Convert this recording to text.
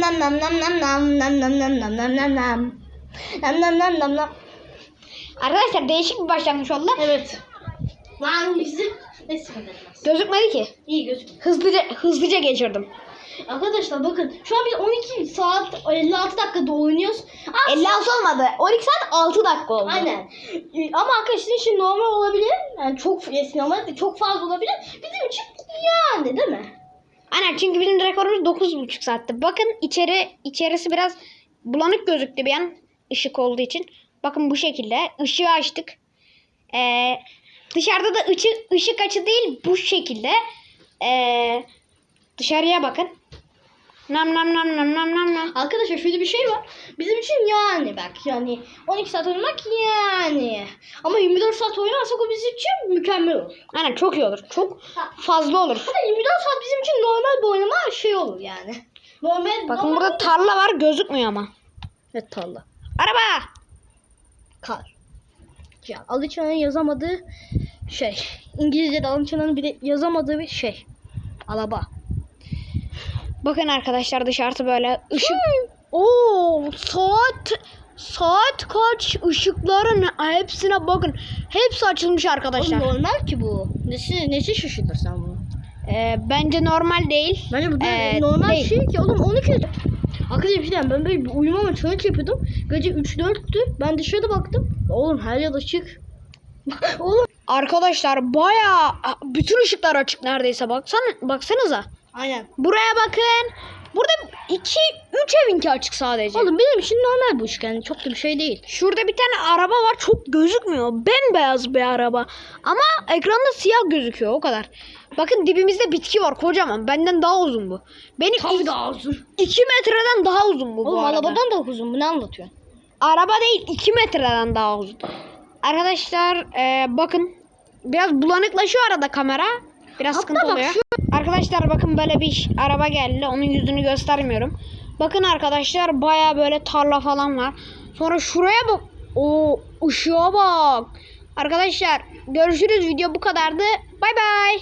nam nam nam nam nam nam nam nam nam nam nam nam nam. Nam nam nam nam nam. Arkadaşlar değişik bir başlangıç oldu. Evet. Lan bizi ne etmez. Gözükmedi ki. İyi gözüküyor. Hızlıca hızlıca geçirdim. Arkadaşlar bakın şu an biz 12 saat 56 dakikada oynuyoruz. Aslında- 56 olmadı. 12 saat 6 dakika oldu. Aynen. Ee, Ama arkadaşlar için normal olabilir. Yani çok ama çok fazla olabilir. Bizim için yani değil mi? Aynen çünkü bizim rekorumuz 9,5 saatti. Bakın içeri içerisi biraz bulanık gözüktü bir an ışık olduğu için. Bakın bu şekilde ışığı açtık. Ee, dışarıda da ışık, ışık açı değil bu şekilde. Ee, dışarıya bakın. Nam nam nam nam nam nam nam. Arkadaşlar şöyle bir şey var. Bizim için yani bak yani 12 saat oynamak yani. Ama 24 saat oynarsak o bizim için mükemmel olur. Aynen çok iyi olur. Çok fazla olur. Hatta 24 saat bizim için normal bir oynama şey olur yani. Normal Bakın normal burada tarla var gözükmüyor ama. Evet tarla. Araba. Kar. Ya Alıçan'ın yazamadığı şey. İngilizce'de Alıçan'ın bile yazamadığı bir şey. Araba. Bakın arkadaşlar dışarısı böyle ışık. Oo saat saat kaç ışıkların hepsine bakın. Hepsi açılmış arkadaşlar. Oğlum normal ki bu. Nesi, nesi şaşırtır sen bunu? Ee, bence normal değil. Bence bu Ee, normal değil. şey ki oğlum 12 Arkadaşlar bir şey diyeyim, ben böyle bir uyumama challenge yapıyordum. Gece 3-4'tü. Ben dışarıda baktım. Oğlum her yer açık. oğlum. Arkadaşlar bayağı bütün ışıklar açık neredeyse baksana baksanıza. Aynen. Buraya bakın. Burada 2 3 evinki açık sadece. Oğlum benim için normal bu yani. Çok da bir şey değil. Şurada bir tane araba var çok gözükmüyor. Bembeyaz bir araba. Ama ekranda siyah gözüküyor o kadar. Bakın dibimizde bitki var kocaman. Benden daha uzun bu. Benim Tabii daha uzun. 2 metreden daha uzun bu bu Oğlum arada. arabadan da uzun. Bu ne anlatıyorsun? Araba değil 2 metreden daha uzun. Arkadaşlar e, bakın biraz bulanıklaşıyor arada kamera. Biraz Hatta sıkıntı oluyor. şu- Arkadaşlar bakın böyle bir araba geldi. Onun yüzünü göstermiyorum. Bakın arkadaşlar baya böyle tarla falan var. Sonra şuraya bak. O ışığa bak. Arkadaşlar görüşürüz. Video bu kadardı. Bay bay.